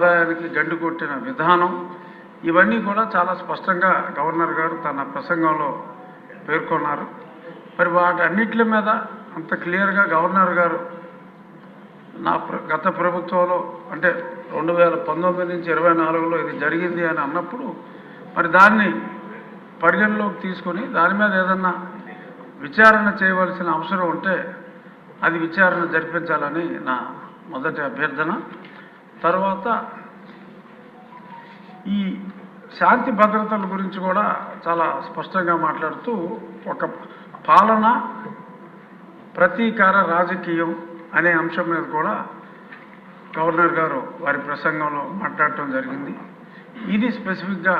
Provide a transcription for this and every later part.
ఆదాయానికి గండి కొట్టిన విధానం ఇవన్నీ కూడా చాలా స్పష్టంగా గవర్నర్ గారు తన ప్రసంగంలో పేర్కొన్నారు. మరి వాటన్నిటి మీద అంత క్లియర్గా గవర్నర్ గారు నా ప్ర- గత ప్రభుత్వంలో అంటే రెండు వేల పంతొమ్మిది నుంచి ఇరవై నాలుగులో ఇది జరిగింది అని అన్నప్పుడు మరి దాన్ని పరిగణలోకి తీసుకొని దాని మీద ఏదన్నా విచారణ చేయవలసిన అవసరం ఉంటే అది విచారణ జరిపించాలని నా మొదటి అభ్యర్థన. తర్వాత ఈ శాంతి భద్రతల గురించి కూడా చాలా స్పష్టంగా మాట్లాడుతూ ఒక పాలన ప్రతీకార రాజకీయం అనే అంశం మీద కూడా గవర్నర్ గారు వారి ప్రసంగంలో మాట్లాడటం జరిగింది. ఇది స్పెసిఫిక్గా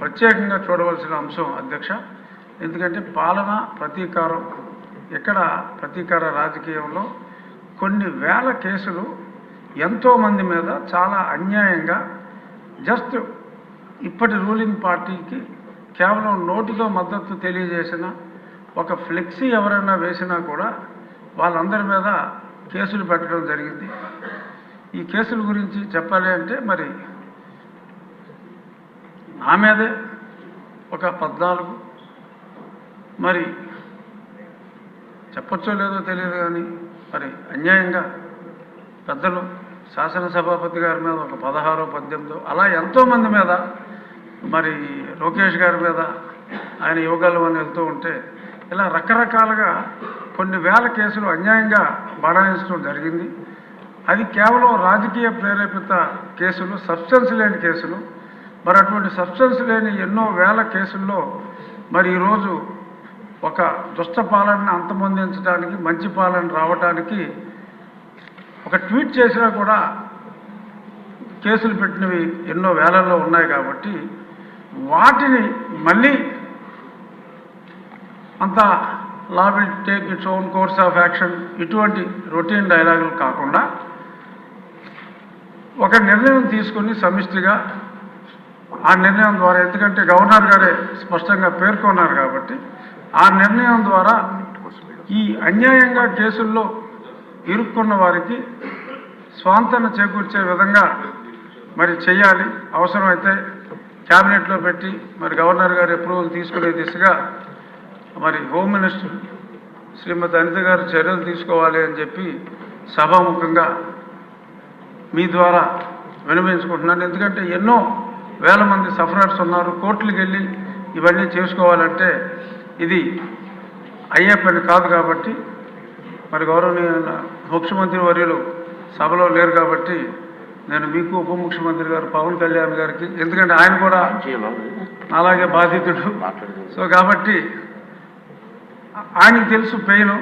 ప్రత్యేకంగా చూడవలసిన అంశం అధ్యక్ష. ఎందుకంటే పాలన ప్రతీకారం ఇక్కడ ప్రతీకార రాజకీయంలో కొన్ని వేల కేసులు ఎంతోమంది మీద చాలా అన్యాయంగా జస్ట్ ఇప్పటి రూలింగ్ పార్టీకి కేవలం నోటితో మద్దతు తెలియజేసిన ఒక ఫ్లెక్సీ ఎవరైనా వేసినా కూడా వాళ్ళందరి మీద కేసులు పెట్టడం జరిగింది. ఈ కేసుల గురించి చెప్పాలి అంటే మరి నా మీదే ఒక పద్నాలుగు. మరి చెప్పచ్చో లేదో తెలియదు కానీ మరి అన్యాయంగా పెద్దలు శాసనసభాపతి గారి మీద ఒక పదహారో పద్దెనిమిదో అలా ఎంతోమంది మీద మరి లోకేష్ గారి మీద ఆయన యువగలం అని వెళ్తూ ఉంటే ఇలా రకరకాలుగా కొన్ని వేల కేసులు అన్యాయంగా బడాయించడం జరిగింది. అది కేవలం రాజకీయ ప్రేరేపిత కేసులు సబ్స్టెన్స్ లేని కేసులు. మరి అటువంటి సబ్స్టెన్స్ లేని ఎన్నో వేల కేసుల్లో మరి ఈరోజు ఒక దుష్ట పాలనని అంతమొందించడానికి మంచి పాలన రావడానికి ఒక ట్వీట్ చేసినా కూడా కేసులు పెట్టినవి ఎన్నో వేలల్లో ఉన్నాయి కాబట్టి వాటిని మళ్ళీ అంత లా will take its own course of action ఇటువంటి రొటీన్ డైలాగులు కాకుండా ఒక నిర్ణయం తీసుకొని సమిష్టిగా ఆ నిర్ణయం ద్వారా ఎందుకంటే గవర్నర్ గారే స్పష్టంగా పేర్కొన్నారు కాబట్టి ఆ నిర్ణయం ద్వారా ఈ అన్యాయంగా కేసుల్లో ఇరుక్కున్న వారికి స్వాంతన చేకూర్చే విధంగా మరి చేయాలి అవసరమైతే క్యాబినెట్లో పెట్టి మరి గవర్నర్ గారి అప్రూవల్ తీసుకునే దిశగా మరి హోమ్ మినిస్టర్ శ్రీమతి అనిత గారు చర్యలు తీసుకోవాలి అని చెప్పి సభాముఖంగా మీ ద్వారా వినమించుకుంటున్నాను. ఎందుకంటే ఎన్నో వేల మంది సఫరర్స్ ఉన్నారు. కోర్టులకు వెళ్ళి ఇవన్నీ చేసుకోవాలంటే ఇది అయ్యే పని కాదు కాబట్టి మరి గౌరవనీయ ముఖ్యమంత్రి వర్యులు సభలో లేరు కాబట్టి నేను మీకు ఉప ముఖ్యమంత్రి గారు పవన్ కళ్యాణ్ గారికి ఎందుకంటే ఆయన కూడా అలాగే బాధితుడు. సో కాబట్టి ఆయనకి తెలుసు పెయిన్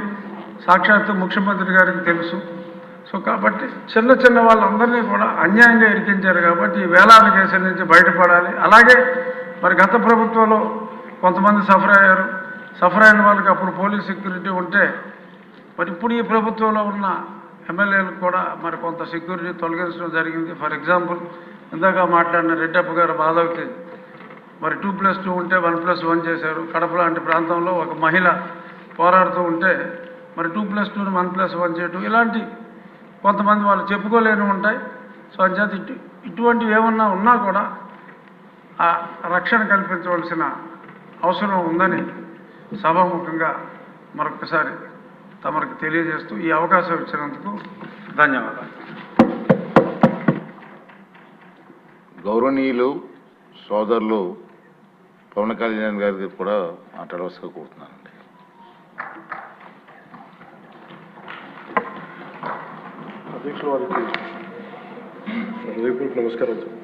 సాక్షాత్తు ముఖ్యమంత్రి గారికి తెలుసు. సో కాబట్టి చిన్న చిన్న వాళ్ళందరినీ కూడా అన్యాయంగా ఇరికించారు కాబట్టి ఈ వేలాది కేసుల నుంచి బయటపడాలి. అలాగే మరి గత ప్రభుత్వంలో కొంతమంది సఫర్ అయ్యారు. సఫర్ అయిన వాళ్ళకి అప్పుడు పోలీస్ సెక్యూరిటీ ఉంటే మరి ఇప్పుడు ఈ ప్రభుత్వంలో ఉన్న ఎమ్మెల్యేలకు కూడా మరి కొంత సెక్యూరిటీ తొలగించడం జరిగింది. ఫర్ ఎగ్జాంపుల్ ఇందాక మాట్లాడిన రెడ్డప్ప గారు మాధవ్కి మరి టూ ప్లస్ టూ ఉంటే వన్ ప్లస్ వన్ చేశారు. కడప లాంటి ప్రాంతంలో ఒక మహిళ పోరాడుతూ ఉంటే మరి టూ ప్లస్ టూని వన్ ప్లస్ వన్ చేయటం ఇలాంటి కొంతమంది వాళ్ళు చెప్పుకోలేని ఉంటాయి. సో అంచేత ఇటు ఇటువంటివి ఏమన్నా ఉన్నా కూడా ఆ రక్షణ కల్పించవలసిన అవసరం ఉందని సభాముఖంగా మరొకసారి తమరికి తెలియజేస్తూ ఈ అవకాశం ఇచ్చినందుకు ధన్యవాదాలు. గౌరవనీయులు సోదరులు పవన్ కళ్యాణ్ గారికి కూడా మాట్లాడవలసిగా కోరుతున్నానండి. అధ్యక్షుల వారికి నమస్కారం సార్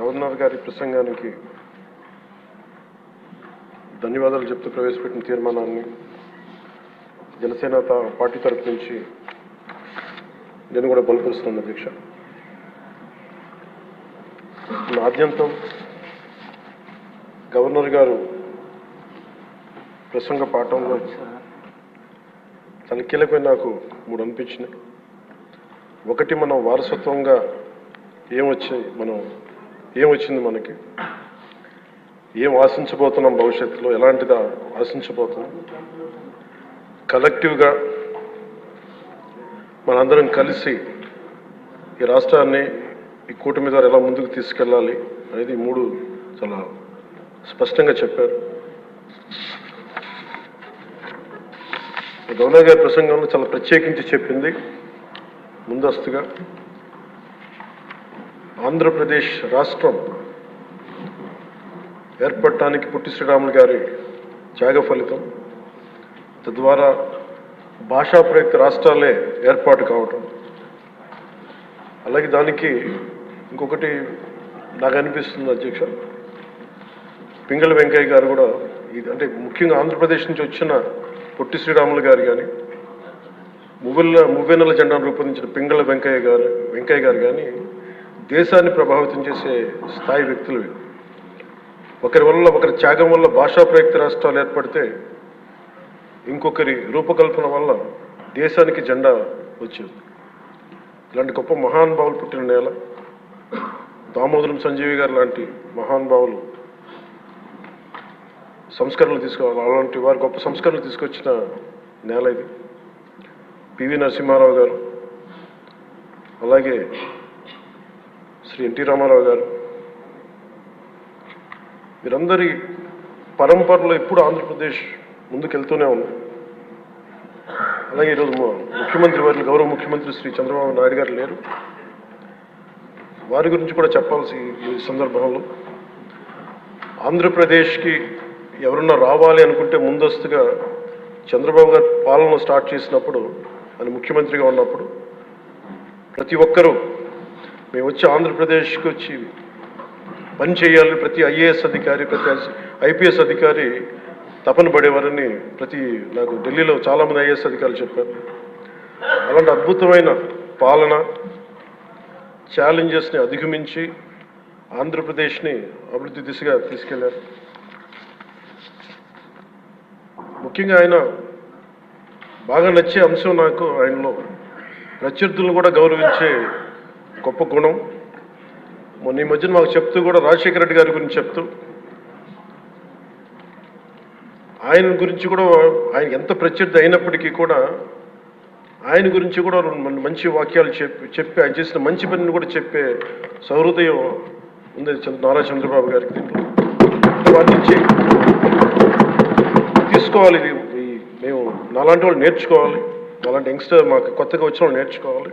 గవర్నర్ గారి ప్రసంగానికి ధన్యవాదాలు చెప్తూ ప్రవేశపెట్టిన తీర్మానాన్ని జనసేన పార్టీ తరపు నుంచి నేను కూడా బలపరుస్తున్నాను అధ్యక్ష ఆద్యంతం గవర్నర్ గారు ప్రసంగ పాఠంలో చాలా కీలకమైన నాకు మూడు అనిపించినాయి ఒకటి మనం వారసత్వంగా ఏమొచ్చాయి మనం ఏం వచ్చింది మనకి? ఏం ఆశించబోతున్నాం భవిష్యత్తులో? ఎలాంటిదా ఆశించబోతున్నాం? కలెక్టివ్గా మనందరం కలిసి ఈ రాష్ట్రాన్ని ఈ కూటమి ద్వారా ఎలా ముందుకు తీసుకెళ్ళాలి అనేది ఈ మూడు చాలా స్పష్టంగా చెప్పారు. గౌరవ గారి ప్రసంగంలో చాలా ప్రత్యేకించి చెప్పింది ముందస్తుగా. ఆంధ్రప్రదేశ్ రాష్ట్రం ఏర్పడటానికి పుట్టి శ్రీరాములు గారి త్యాగ ఫలితం తద్వారా భాషా ప్రయుక్త రాష్ట్రాలే ఏర్పాటు కావటం. అలాగే దానికి ఇంకొకటి నాకు అనిపిస్తుంది అధ్యక్ష పింగళ వెంకయ్య గారు కూడా ఇది అంటే ముఖ్యంగా ఆంధ్రప్రదేశ్ నుంచి వచ్చిన పొట్టి శ్రీరాములు గారు కానీ మువ్వెల మువ్వెన్నెల జెండాను రూపొందించిన పింగళ వెంకయ్య గారు వెంకయ్య గారు కానీ దేశాన్ని ప్రభావితం చేసే స్థాయి వ్యక్తులు ఒకరి వల్ల ఒకరి త్యాగం వల్ల భాషా ప్రయుక్త రాష్ట్రాలు ఏర్పడితే ఇంకొకరి రూపకల్పన వల్ల దేశానికి జెండా వచ్చింది. ఇలాంటి గొప్ప మహానుభావులు పుట్టిన నేల దామోదరం సంజీవి గారు లాంటి మహానుభావులు సంస్కరణలు తీసుకోవాలి. అలాంటి వారు గొప్ప సంస్కరణలు తీసుకొచ్చిన నేల ఇది. పివి నరసింహారావు గారు అలాగే శ్రీ ఎన్టీ రామారావు గారు. వీరందరి పరంపరలో ఎప్పుడు ఆంధ్రప్రదేశ్ ముందుకెళ్తూనే ఉంది. అలాగే ఈరోజు ముఖ్యమంత్రి వారి గౌరవ ముఖ్యమంత్రి శ్రీ చంద్రబాబు నాయుడు గారు లేరు. వారి గురించి కూడా చెప్పాల్సి ఈ సందర్భంలో ఆంధ్రప్రదేశ్కి ఎవరన్నా రావాలి అనుకుంటే ముందస్తుగా చంద్రబాబు గారు పాలన స్టార్ట్ చేసినప్పుడు ఆయన ముఖ్యమంత్రిగా ఉన్నప్పుడు ప్రతి ఒక్కరూ మేము వచ్చి ఆంధ్రప్రదేశ్కి వచ్చి పని చేయాలని ప్రతి ఐఏఎస్ అధికారి ప్రతి ఐపీఎస్ అధికారి తపన పడేవారని ప్రతి నాకు ఢిల్లీలో చాలామంది ఐఏఎస్ అధికారులు చెప్పారు. అలాంటి అద్భుతమైన పాలన ఛాలెంజెస్ని అధిగమించి ఆంధ్రప్రదేశ్ని అభివృద్ధి దిశగా తీసుకెళ్ళారు. ముఖ్యంగా ఆయన బాగా నచ్చే అంశం నాకు ఆయనలో ప్రత్యర్థులను కూడా గౌరవించే గొప్ప గుణం. మొన్న ఈ మధ్యన మాకు చెప్తూ కూడా రాజశేఖర రెడ్డి గారి గురించి చెప్తూ ఆయన గురించి కూడా ఆయన ఎంత ప్రత్యర్థి అయినప్పటికీ కూడా ఆయన గురించి కూడా మంచి వాక్యాలు చెప్పి చెప్పి ఆయన చేసిన మంచి పనిని కూడా చెప్పే సౌహృదయం ఉంది చంద్ర- నారా చంద్రబాబు గారికి. దీంట్లో వారి నుంచి తీసుకోవాలి. ఇది మేము నాలాంటి వాళ్ళు నేర్చుకోవాలి. అలాంటి యంగ్స్టర్ మాకు కొత్తగా వచ్చిన వాళ్ళు నేర్చుకోవాలి.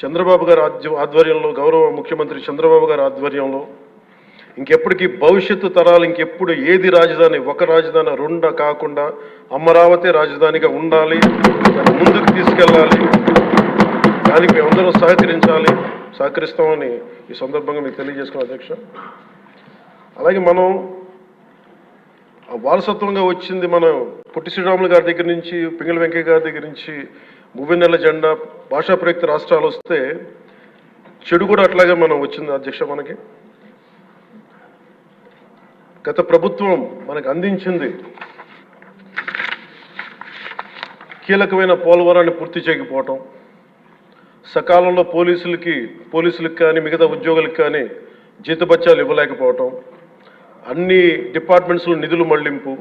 చంద్రబాబు గారి ఆధ్య- ఆధ్వర్యంలో గౌరవ ముఖ్యమంత్రి చంద్రబాబు గారి ఆధ్వర్యంలో ఇంకెప్పటికీ భవిష్యత్తు తరాలు ఇంకెప్పుడు ఏది రాజధాని ఒక రాజధాని రెండ కాకుండా అమరావతి రాజధానిగా ఉండాలి ముందుకు తీసుకెళ్ళాలి దానికి మేమందరం సహకరించాలి సహకరిస్తామని ఈ సందర్భంగా మీకు తెలియజేసుకున్న అధ్యక్ష. అలాగే మనం ఆ వారసత్వంగా వచ్చింది మనం పొట్టి శ్రీరాములు గారి దగ్గర నుంచి పింగళ వెంకయ్య గారి దగ్గర నుంచి మువ్వెన్నెల జెండా భాషా ప్రయుక్త రాష్ట్రాలు వస్తే చెడు కూడా అట్లాగే మనం వచ్చింది అధ్యక్ష మనకి. గత ప్రభుత్వం మనకు అందించింది కీలకమైన పోలవరాన్ని పూర్తి చేయకపోవటం సకాలంలో పోలీసులకి పోలీసులకు కానీ మిగతా ఉద్యోగులకు కానీ జీతబత్యాలు ఇవ్వలేకపోవటం అన్ని డిపార్ట్మెంట్స్లో నిధులు మళ్ళింపు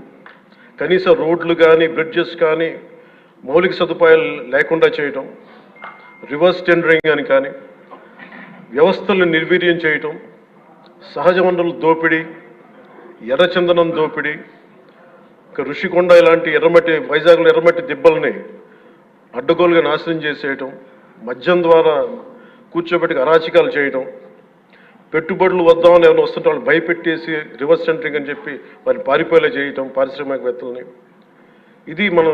కనీస రోడ్లు కానీ బ్రిడ్జెస్ కానీ మౌలిక సదుపాయాలు లేకుండా చేయటం రివర్స్ టెండరింగ్ అని కానీ వ్యవస్థలను నిర్వీర్యం చేయటం సహజ వనరుల దోపిడీ ఎర్రచందనం దోపిడీ ఇంకా ఋషికొండ ఇలాంటి ఎర్రమట్టి వైజాగ్లో ఎర్రమట్టి దిబ్బల్ని అడ్డగోలుగా నాశనం చేసేయటం మద్యం ద్వారా కూర్చోబెట్టి అరాచకాలు చేయటం పెట్టుబడులు వద్దామని ఎవరైనా వస్తుంటే వాళ్ళు భయపెట్టేసి రివర్స్ సెంటరింగ్ అని చెప్పి వారిని పారిపోయేలా చేయటం పారిశ్రామికవేత్తలని. ఇది మనం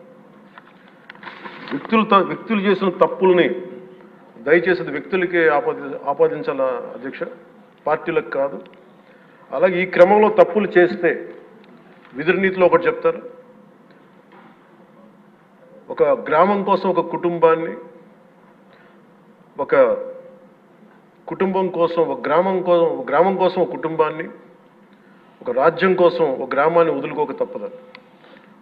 వ్యక్తులు త- వ్యక్తులు చేసిన తప్పుల్ని దయచేసి అది వ్యక్తులకే ఆపాది ఆపాదించాల అధ్యక్ష? పార్టీలకు కాదు. అలాగే ఈ క్రమంలో తప్పులు చేస్తే విధులనీతిలో ఒకటి చెప్తారు. ఒక గ్రామం కోసం ఒక కుటుంబాన్ని ఒక కుటుంబం కోసం ఒక గ్రామం కోసం ఒక గ్రామం కోసం ఒక కుటుంబాన్ని ఒక రాజ్యం కోసం ఒక గ్రామాన్ని వదులుకోక తప్పదు.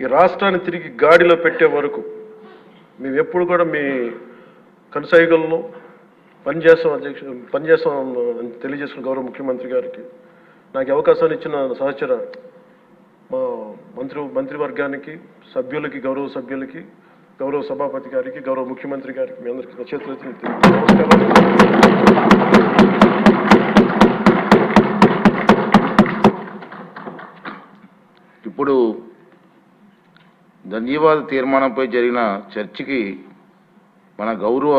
ఈ రాష్ట్రాన్ని తిరిగి గాడిలో పెట్టే వరకు మేము ఎప్పుడు కూడా మీ కనసాయిగల్లో పనిచేస్తాం అధ్యక్ష పనిచేస్తాం అని తెలియజేసిన గౌరవ ముఖ్యమంత్రి గారికి. నాకు అవకాశాన్ని ఇచ్చిన సహచర మా మంత్రి మంత్రివర్గానికి సభ్యులకి గౌరవ సభ్యులకి గౌరవ సభాపతి గారికి గౌరవ ముఖ్యమంత్రి గారికి మీ అందరికీ నా నమస్కారం. ఇప్పుడు ధన్యవాద తీర్మానంపై జరిగిన చర్చకి మన గౌరవ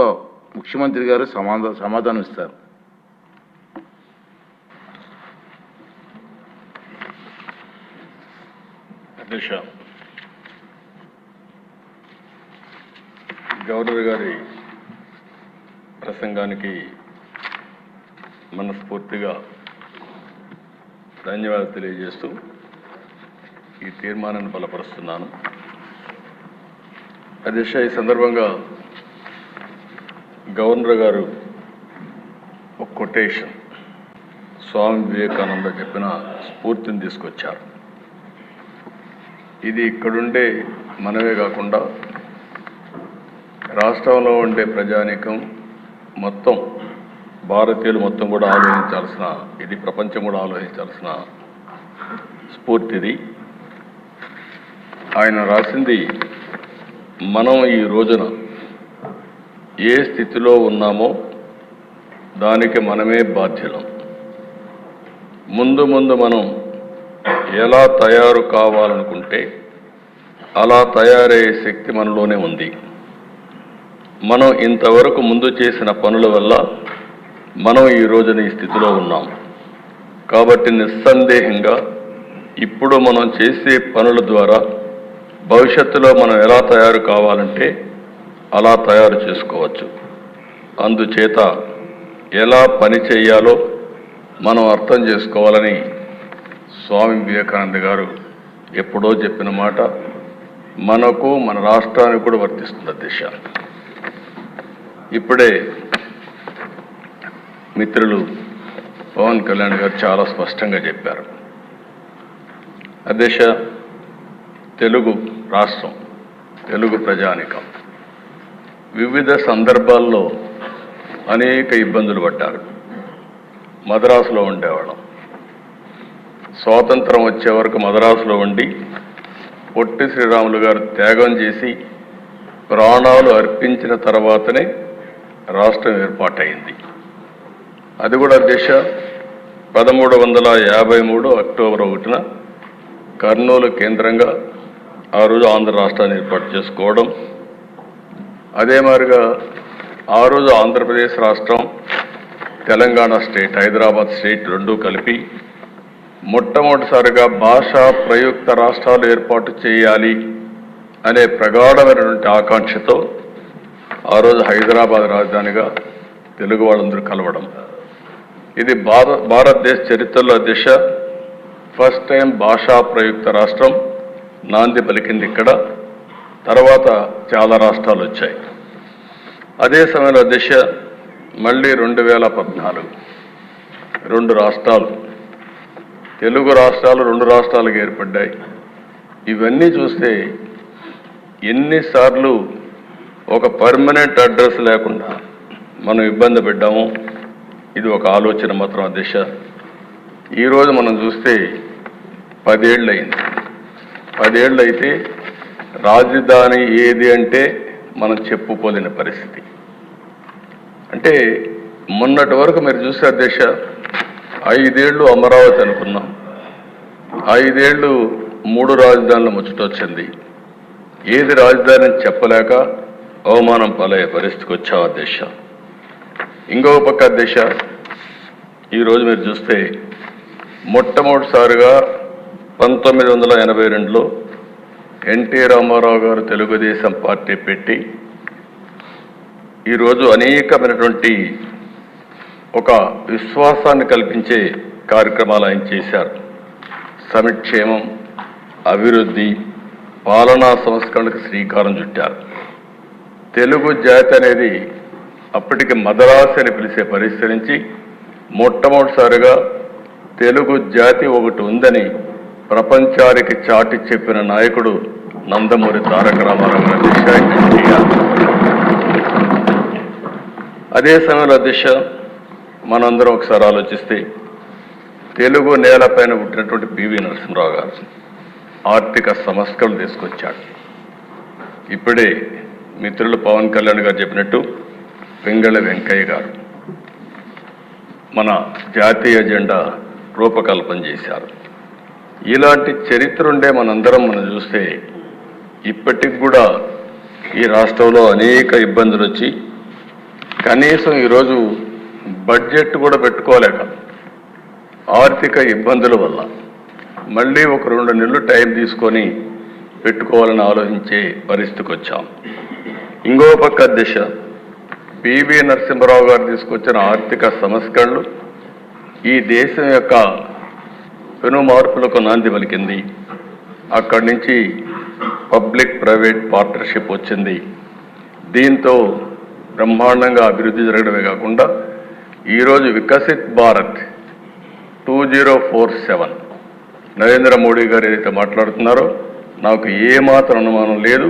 ముఖ్యమంత్రి గారు సమాధా సమాధానం ఇస్తారు. అధ్యక్ష గవర్నర్ గారి ప్రసంగానికి మనస్ఫూర్తిగా ధన్యవాదాలు తెలియజేస్తూ ఈ తీర్మానాన్ని బలపరుస్తున్నాను. అధ్యక్ష ఈ సందర్భంగా గవర్నర్ గారు ఒక కొటేషన్ స్వామి వివేకానంద చెప్పిన స్ఫూర్తిని తీసుకొచ్చారు. ఇది ఇక్కడుండే మనమే కాకుండా రాష్ట్రంలో ఉండే ప్రజానీకం మొత్తం భారతీయులు మొత్తం కూడా ఆలోచించాల్సిన ఇది ప్రపంచం కూడా ఆలోచించాల్సిన స్ఫూర్తిది. ఆయన రాసింది మనం ఈ రోజున ఏ స్థితిలో ఉన్నామో దానికి మనమే బాధ్యులం. ముందు ముందు మనం ఎలా తయారు కావాలనుకుంటే అలా తయారయ్యే శక్తి మనలోనే ఉంది. మనం ఇంతవరకు ముందు చేసిన పనుల వల్ల మనం ఈ రోజున ఈ స్థితిలో ఉన్నాం. కాబట్టి నిస్సందేహంగా ఇప్పుడు మనం చేసే పనుల ద్వారా భవిష్యత్తులో మనం ఎలా తయారు కావాలంటే అలా తయారు చేసుకోవచ్చు. అందుచేత ఎలా పని చేయాలో మనం అర్థం చేసుకోవాలని స్వామి వివేకానంద గారు ఎప్పుడో చెప్పిన మాట మనకు మన రాష్ట్రానికి కూడా వర్తిస్తుంది దిశ. ఇప్పుడే మిత్రులు పవన్ కళ్యాణ్ గారు చాలా స్పష్టంగా చెప్పారు. అదేశ తెలుగు రాష్ట్రం తెలుగు ప్రజానికం. వివిధ సందర్భాల్లో అనేక ఇబ్బందులు పడ్డారు. మద్రాసులో ఉండేవాళ్ళం. స్వాతంత్రం వచ్చే వరకు మద్రాసులో ఉండి పొట్టి శ్రీరాములు గారు త్యాగం చేసి ప్రాణాలు అర్పించిన తర్వాతనే రాష్ట్రం ఏర్పాటైంది. అది కూడా దిశ పదమూడు వందల యాభై మూడు అక్టోబర్ ఒకటిన కర్నూలు కేంద్రంగా ఆ రోజు ఆంధ్ర రాష్ట్రాన్ని ఏర్పాటు చేసుకోవడం అదే మాదిరిగా ఆ రోజు ఆంధ్రప్రదేశ్ రాష్ట్రం తెలంగాణ స్టేట్ హైదరాబాద్ స్టేట్ రెండూ కలిపి మొట్టమొదటిసారిగా భాషా ప్రయుక్త రాష్ట్రాలు ఏర్పాటు చేయాలి అనే ప్రగాఢమైనటువంటి ఆకాంక్షతో ఆ రోజు హైదరాబాద్ రాజధానిగా తెలుగు వాళ్ళందరూ కలవడం. ఇది భారత భారతదేశ చరిత్రలో దిశ ఫస్ట్ టైం భాషా ప్రయుక్త రాష్ట్రం. నాంది పలికింది ఇక్కడ. తర్వాత చాలా రాష్ట్రాలు వచ్చాయి. అదే సమయంలో దిశ మళ్ళీ రెండు వేల పద్నాలుగు. రెండు రాష్ట్రాలు. తెలుగు రాష్ట్రాలు రెండు రాష్ట్రాలుగా ఏర్పడ్డాయి. ఇవన్నీ చూస్తే ఎన్నిసార్లు ఒక పర్మనెంట్ అడ్రస్ లేకుండా మనం ఇబ్బంది పెడ్డాము. ఇది ఒక ఆలోచన మాత్రం దిశ. ఈరోజు మనం చూస్తే పదేళ్ళు అయింది పదేళ్ళు అయితే రాజధాని ఏది అంటే మనం చెప్పుకోలేని పరిస్థితి. అంటే మొన్నటి వరకు మీరు చూసే అధ్యక్ష ఐదేళ్ళు అమరావతి అనుకున్నాం ఐదేళ్ళు మూడు రాజధానులు ముచ్చటొచ్చింది ఏది రాజధాని అని చెప్పలేక అవమానం పాలయ్యే పరిస్థితికి వచ్చావు ఆ ఇంకో పక్క అధ్యక్ష ఈరోజు మీరు చూస్తే మొట్టమొదటిసారిగా పంతొమ్మిది వందల ఎనభై రెండులో ఎన్టీ రామారావు గారు తెలుగుదేశం పార్టీ పెట్టి ఈరోజు అనేకమైనటువంటి ఒక విశ్వాసాన్ని కల్పించే కార్యక్రమాలు ఆయన చేశారు. సమిక్షేమం అభివృద్ధి పాలనా సంస్కరణకు శ్రీకారం చుట్టారు. తెలుగు జాతి అనేది అప్పటికి మదరాసి అని పిలిచే పరిస్థితి నుంచి మొట్టమొదటిసారిగా తెలుగు జాతి ఒకటి ఉందని ప్రపంచానికి చాటి చెప్పిన నాయకుడు నందమూరి తారక రామారావు గారి దిశ అదే సమయంలో దిశ మనందరం ఒకసారి ఆలోచిస్తే తెలుగు నేలపైన పుట్టినటువంటి పివి నరసింహరావు గారు ఆర్థిక సంస్కరణ తీసుకొచ్చాడు. ఇప్పుడే మిత్రులు పవన్ కళ్యాణ్ గారు చెప్పినట్టు పింగళ వెంకయ్య గారు మన జాతీయ జెండా రూపకల్పన చేశారు. ఇలాంటి చరిత్ర ఉండే మనందరం మనం చూస్తే ఇప్పటికి కూడా ఈ రాష్ట్రంలో అనేక ఇబ్బందులు వచ్చి కనీసం ఈరోజు బడ్జెట్ కూడా పెట్టుకోలేక ఆర్థిక ఇబ్బందుల వల్ల మళ్ళీ ఒక రెండు నెలలు టైం తీసుకొని పెట్టుకోవాలని ఆలోచించే పరిస్థితికి వచ్చాం. ఇంకో పక్క దిశ పివి నరసింహరావు గారు తీసుకొచ్చిన ఆర్థిక సంస్కరణలు ఈ దేశం యొక్క పెను మార్పులకు నాంది పలికింది. అక్కడి నుంచి పబ్లిక్ ప్రైవేట్ పార్ట్నర్షిప్ వచ్చింది. దీంతో బ్రహ్మాండంగా అభివృద్ధి జరగడమే కాకుండా ఈరోజు Viksit Bharat two zero four seven. Narendra Modi garu ఏదైతే మాట్లాడుతున్నారో నాకు ఏమాత్రం అనుమానం లేదు.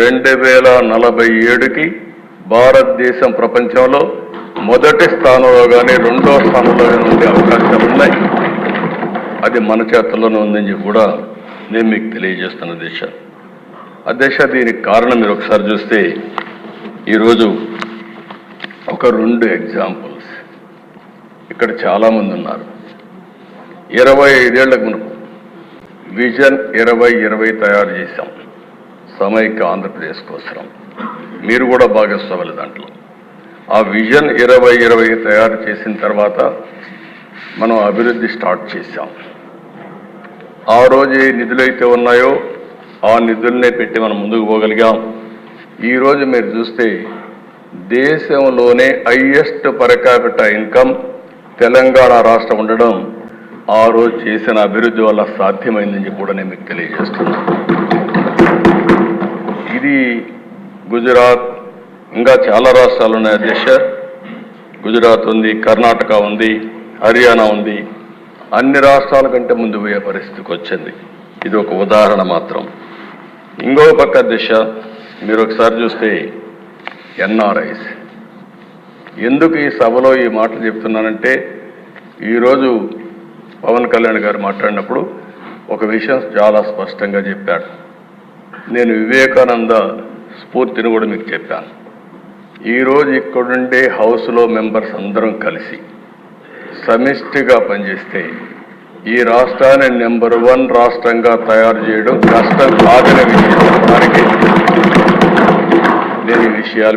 రెండు వేల నలభై ఏడుకి భారతదేశం ప్రపంచంలో మొదటి స్థానంలో కానీ రెండో స్థానంలో కానీ ఉండే అవకాశాలు ఉన్నాయి. అది మన చేతుల్లోనే ఉందని చెప్పి కూడా నేను మీకు తెలియజేస్తున్న దిశ. అధ్యక్ష దీనికి కారణం మీరు ఒకసారి చూస్తే ఈరోజు ఒక రెండు ఎగ్జాంపుల్స్. ఇక్కడ చాలామంది ఉన్నారు. ఇరవై ఐదేళ్ళకు మునుపు విజన్ ఇరవై ఇరవై తయారు చేశాం. సమైక్య ఆంధ్రప్రదేశ్ కోసం మీరు కూడా భాగస్వాములు దాంట్లో. ఆ విజన్ ఇరవై ఇరవై తయారు చేసిన తర్వాత మనం అభివృద్ధి స్టార్ట్ చేశాం. ఆ రోజు ఏ నిధులు అయితే ఉన్నాయో ఆ నిధులనే పెట్టి మనం ముందుకు పోగలిగాం. ఈరోజు మీరు చూస్తే దేశంలోనే highest per capital income Telangana రాష్ట్రం ఉండడం ఆ రోజు చేసిన అభివృద్ధి వల్ల సాధ్యమైందని కూడా నేను మీకు తెలియజేస్తున్నాను ఇది గుజరాత్ ఇంకా చాలా రాష్ట్రాలు ఉన్నాయి అధ్యక్ష. గుజరాత్ ఉంది కర్ణాటక ఉంది హర్యానా ఉంది అన్ని రాష్ట్రాల కంటే ముందు పోయే పరిస్థితికి వచ్చింది. ఇది ఒక ఉదాహరణ మాత్రం. ఇంకో పక్క దిశ మీరు ఒకసారి చూస్తే ఎన్ఆర్ఐస్. ఎందుకు ఈ సభలో ఈ మాటలు చెప్తున్నానంటే ఈరోజు పవన్ కళ్యాణ్ గారు మాట్లాడినప్పుడు ఒక విషయం చాలా స్పష్టంగా చెప్పాడు. నేను వివేకానంద స్ఫూర్తిని కూడా మీకు చెప్పాను. ఈరోజు ఇక్కడుండే హౌస్లో మెంబర్స్ అందరం కలిసి సమిష్టిగా పనిచేస్తే ఈ రాష్ట్రాన్ని నెంబర్ వన్ రాష్ట్రంగా తయారు చేయడం కష్టం కాదనే విషయం. దానికి నేను విషయాలు